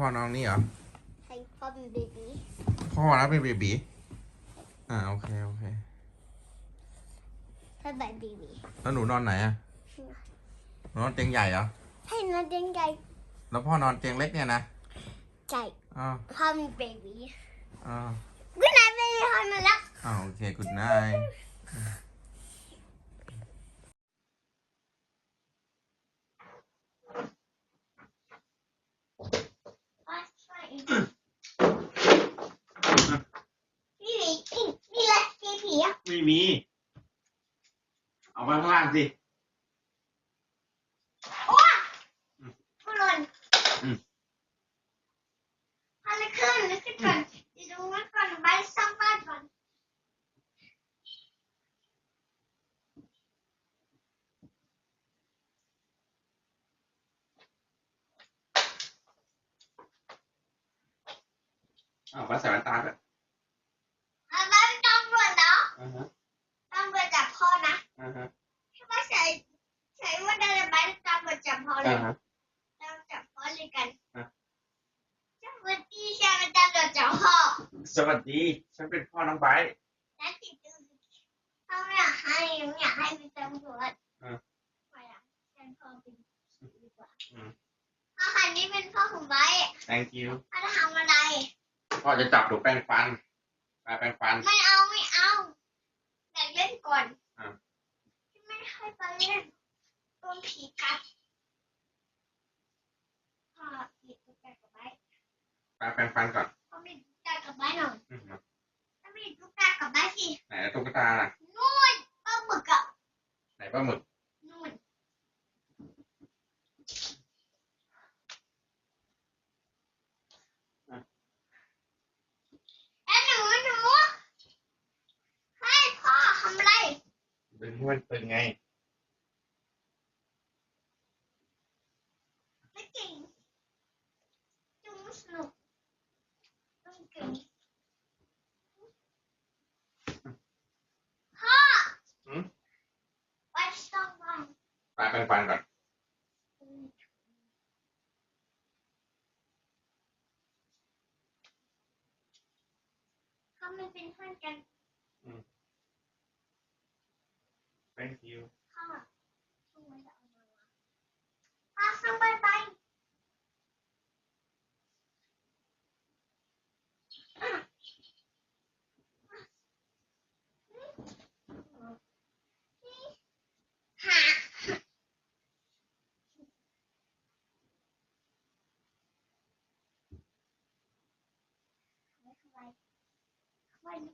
พ่อน้องนี่เหรอให้พ่อเป็นเบบีพ่อนะเป็นเบบีอ่าโอเคโอเคถ้าแบบเบบีแล้วหนูนอนไหนอะหนูนอนเตียงใหญ่เหรอให้นอนเตียงใหญ่แล้วพ่อนอนเตียงเล็กเนี่ยนะใหญ่อ้าวพ่อเป็นเบบีอ้าวกูนายเบบีพ่อมาแล้วอ้าวโอเคกุดนาย พี่หมีพี่นี่ แหละพี่ผีอะไม่มี เอามาข้างล่างสิ โอ้พ่อหล่นอืมพ่อลุกขึ้นลุกขึ้นก่อนเดี๋ยวดูว่าก่อนไปสร้างบ้านก่อนอ้าวมาใส่แว่นตาด้วยเอาไปตำรวจเนาะ อ่าฮะ ตำรวจจับพ่อนะ อ่าฮะ ถ้าว่าใส่ใส่ว่าเดินไปตำรวจจับพ่อเล อ่าย ฮะ เราจับพ่อเลยกัน อะ สวัสดีใช่ไหมตำรวจจับพ่อ สวัสดี ฉันเป็นพ่อน้องไบร์ท แล้วติดดูเขาไม่อยากให้ไม่อยากให้เป็นตำรวจ อะ ไม่อยากแทนพ่อเป็นดีกว่า อืม พ่อคันนี้เป็นพ่อของไบร์ท thank you พ่อจะทำอะไร พ่อจะจับหนูแปรงฟันไปแปรงฟัน ไม่เอาไม่เอาอยากเล่นก่อนอะ ไม่ให้ไปเล่นโดนผีกัดพ่อหยิบตุ๊กตากับไบร์ทไปแปรงฟันก่อนพ่อไม่ตุ๊กตากับไบร์ทหน่อยอืมถ้าไม่ตุ๊กตากับไบร์ทสิไหนตุ๊กตาล่ะนู่นปลาหมึกอะไหนปลาหมึก นู่นแล้วหนูหนูให้พ่อทำอะไร ดึงให้มันตึงไงไม่เก่งจุงสนุกต้องเก่งพ่อหืมไปสองวันไปแปรงฟันก่อน Oh, like climbing.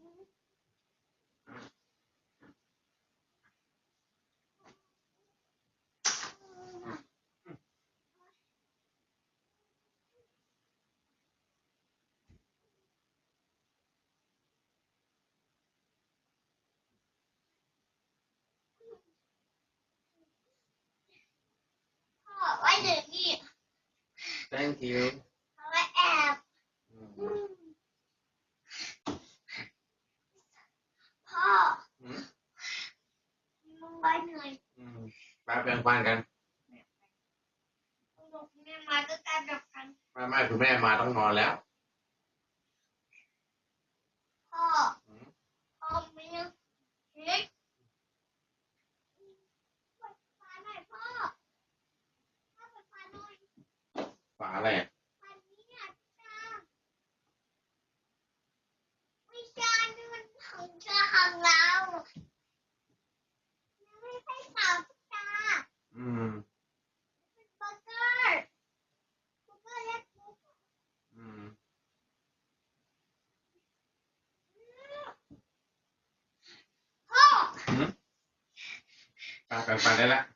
Thank you. ไปแปรงฟันกันลูกแม่มาก็กลายแบบกันไม่ไม่คุณแม่มาต้องนอนแล้ว พ่อ อืม พ่อไม่ยังเฮ้ยเปิดไฟหน่อยพ่อพ่อเปิดไฟหน่อย ฝาอะไรอะ ไฟนี้เนี่ยจ้าไม่ใช่นี่มันของเธอของเราไม่ใช่สาวจ้า อืม เป็นเบอร์เกอร์เบอร์เกอร์เล็ก อืม พ่อ ไปแ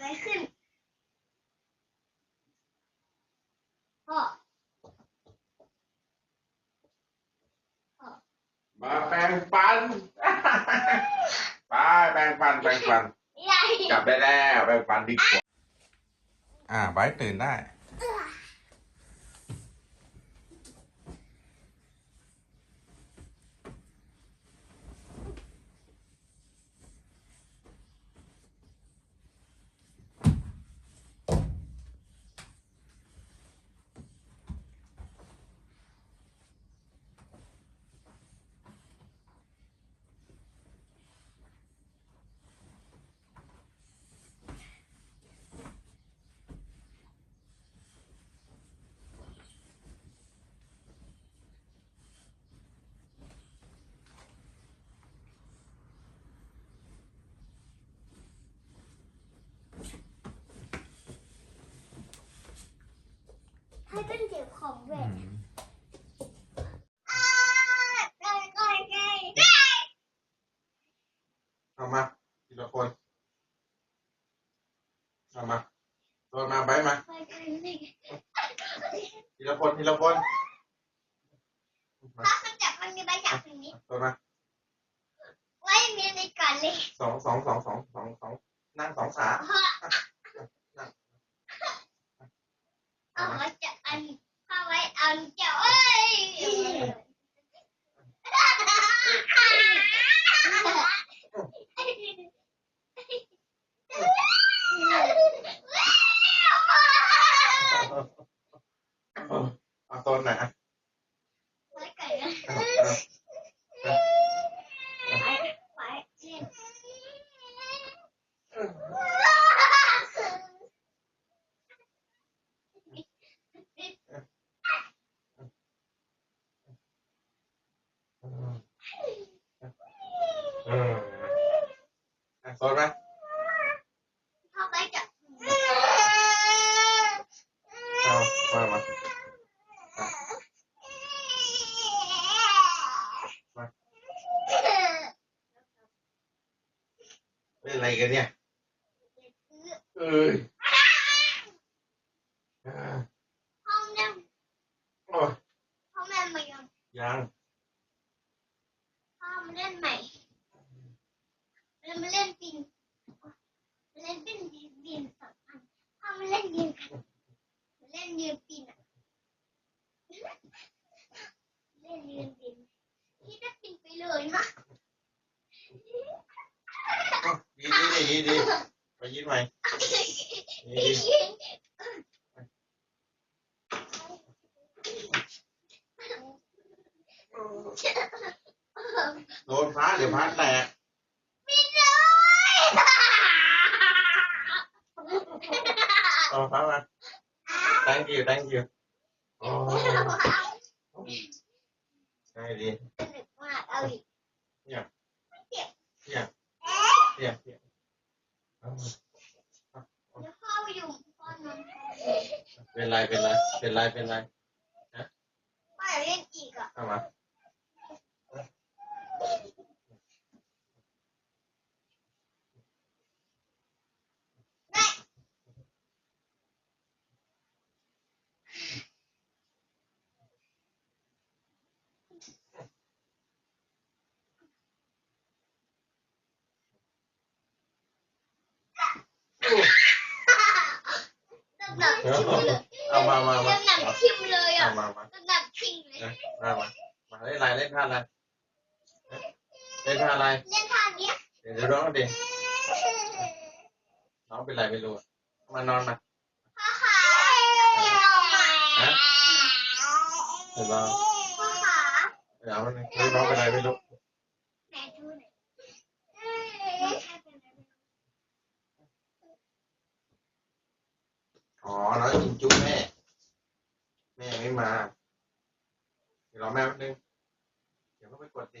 อเกิดอะไรขึ้นพ่อมาแปรงฟันไปแปรงฟันแปรงฟัน ใหญ่กลับได้แล้วแปรงฟันดีกว่า อ่าไบร์ทตื่นได้ ให้เป็นเก็บของเวอืทมอ่าไก่ไก่ไก่เอามาทีละคนเอามาโดนมาไบร์ทมาไก่ไก่ไก่ทีละคนทีละคนมาถ้ามันจับมันมีใบจับตรงนี้โดนมาไว้มีในก่อนเลยสองสองสองสองสองสองนั่งสองขาพ่อเอา Yeah. กันเนี่ยเอ้ยอ่าห้องเล่นโอ้ห้องเล่นใหม่ยังยังห้องเล่นใหม่เล่นมาเล่นดินเล่นดินดินดินสองอันห้องมาเล่นดินกันเล่นยืนปีนอะเล่นยืนปีนที่จะปีนไปเลยนะ ดีดีดีดีไปยิ้มใหม่ดีดีโดนฟ้าเดี๋ยวฟ้าแตกปีนเลยเอาฟ้ามา thank you thank you โอ้ใช่ดี สนุกมากเอาอีกเนี่ยเนี่ยเนี่ยเอาเดี๋ยวพ่อไปอยู่พ่อนอนเป็นไร เป็นไร เป็นไร เป็นไรพ่ออยากเล่นอีกอะ เอามา องเป็นไรไม่รู้ มานอนมาฮะเห็นแล้วเดี๋ยวมันรู้น้องเป็นไรไม่รู้อ๋อน้อยจินจุ๊บแม่ แม่ไม่มา เดี๋ยวรอแม่แป๊บนึง เดี๋ยวก็ไปกดดิ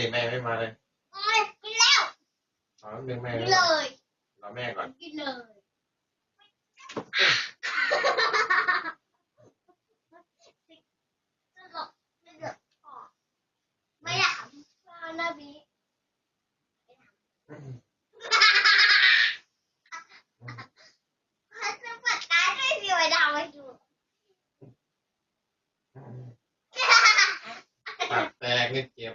ดิแม่ไม่มาเลยกินแล้วรอแป๊บนึงแม่กินเลยรอแม่ก่อนกินเลยไม่ถามพ่อนะบีเขาจะปัดตาด้วยสิไว้ดวไว้ดูปาแตกเนี่ยเจ็บ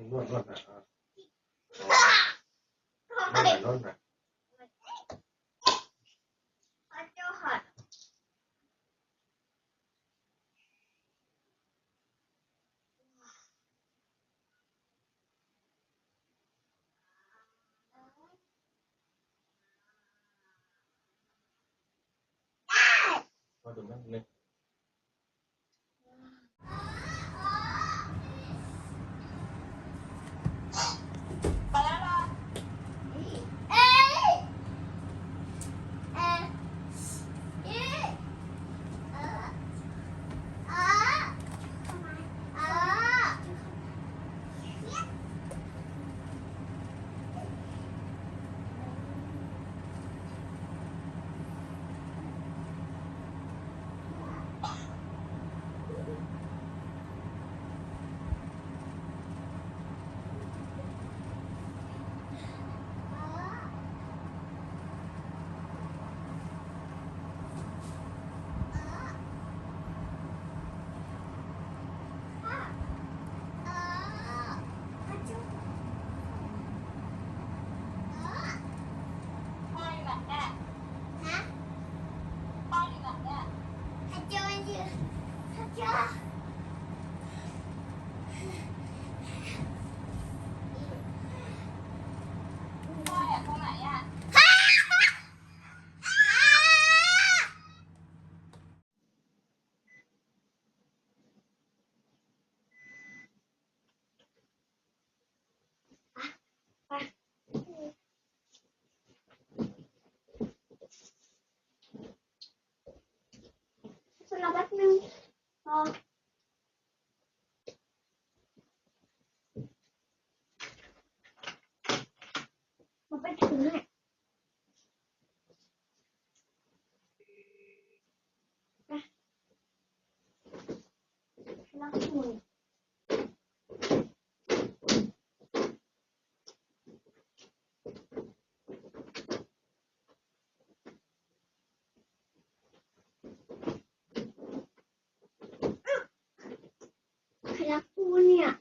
奶啊！牛奶，牛啊。怎么样呢？嗯看姑娘。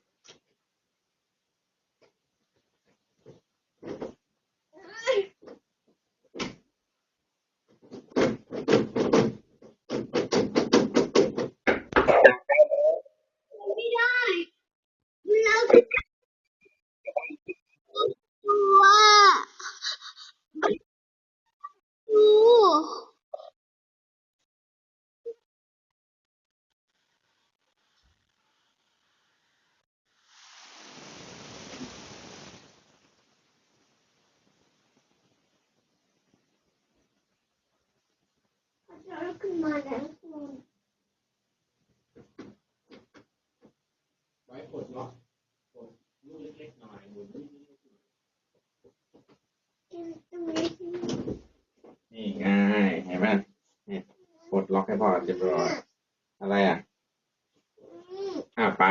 ะลุกขึ้นมาแล้วคุณไว้กดล็อกกดลูกเล็กๆหน่อยหมุนลูกเล็กๆหน่อยกินตรงนี้ที่นี่ไง่ายเห็นไหมนี่กดล็อกให้พ่อเรียบร้อยอะไรอะอืมอ้าวไป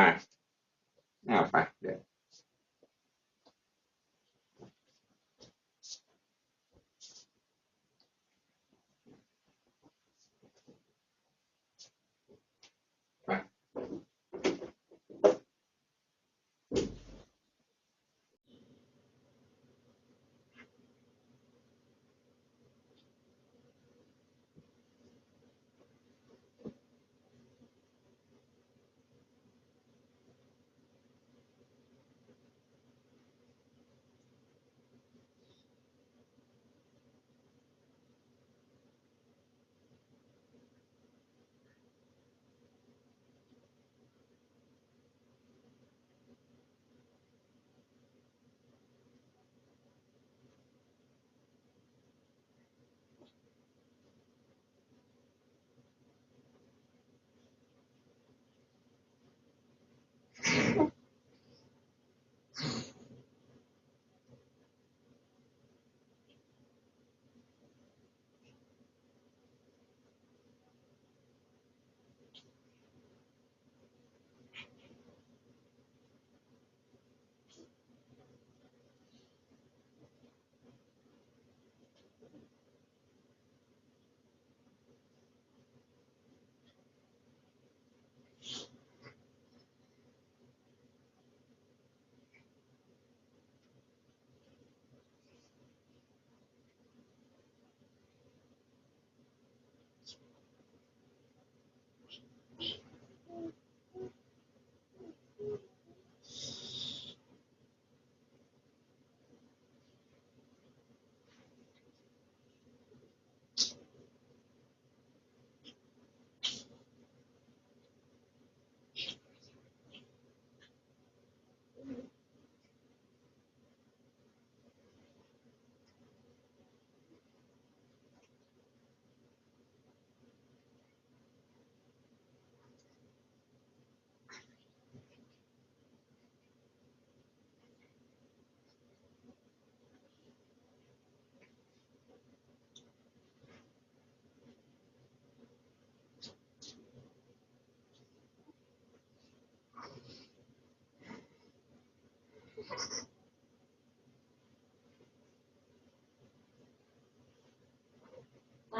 ตา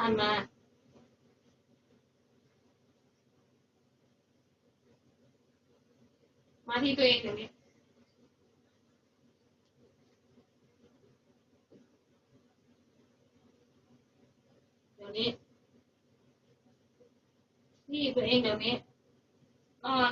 มมามาที่ตัวเองเดี๋ยวนี้เดี๋ยวนี้ ที่ตัวเองเดี๋ยวนี้นอน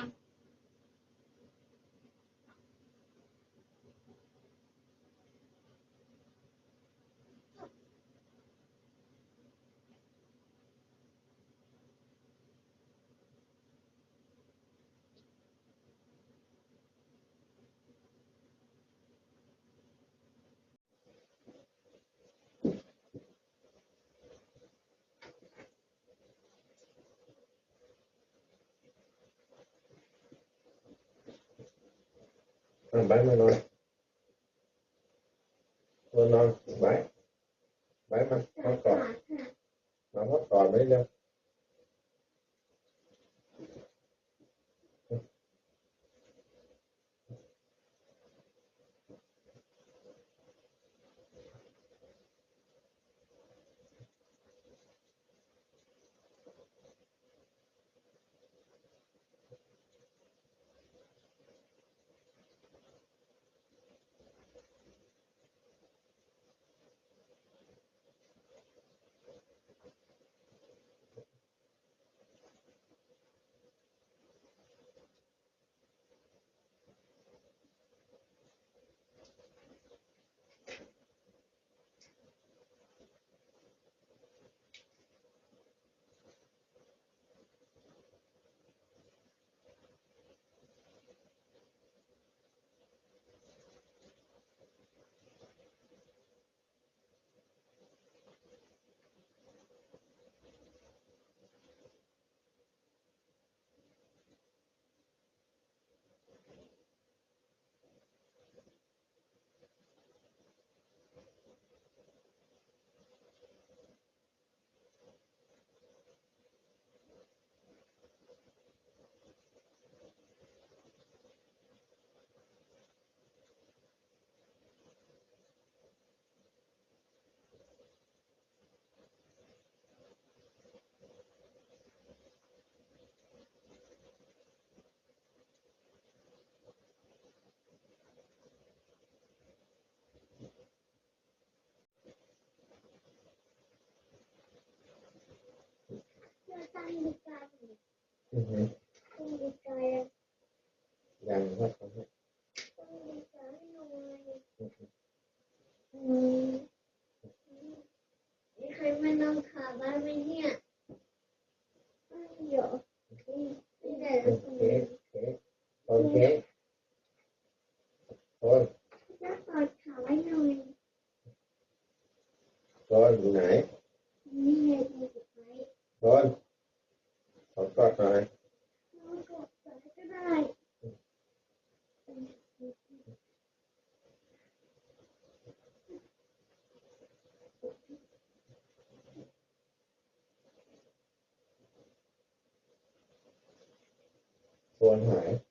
เออไปมานอนมานอนไอือฮึ ต้องมีการ ยังว่าเขาให้ ต้องมีการหน่อย อือฮึ อืมมีใครมานั่งขาบ้านไหมเนี่ยไม่เหรอไม่ได้ โอ แล้ว เคโอเคโอเคโอน จะกอดขาไว้หน่อย โอนอยู่ไหน นี่ไงดูสุดท้าย โอนขอกอดหน่อย น้องกอดขาก็ได้ โอ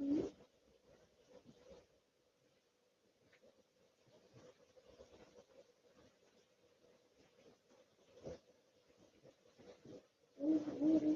Mm-hmm. Mm-hmm.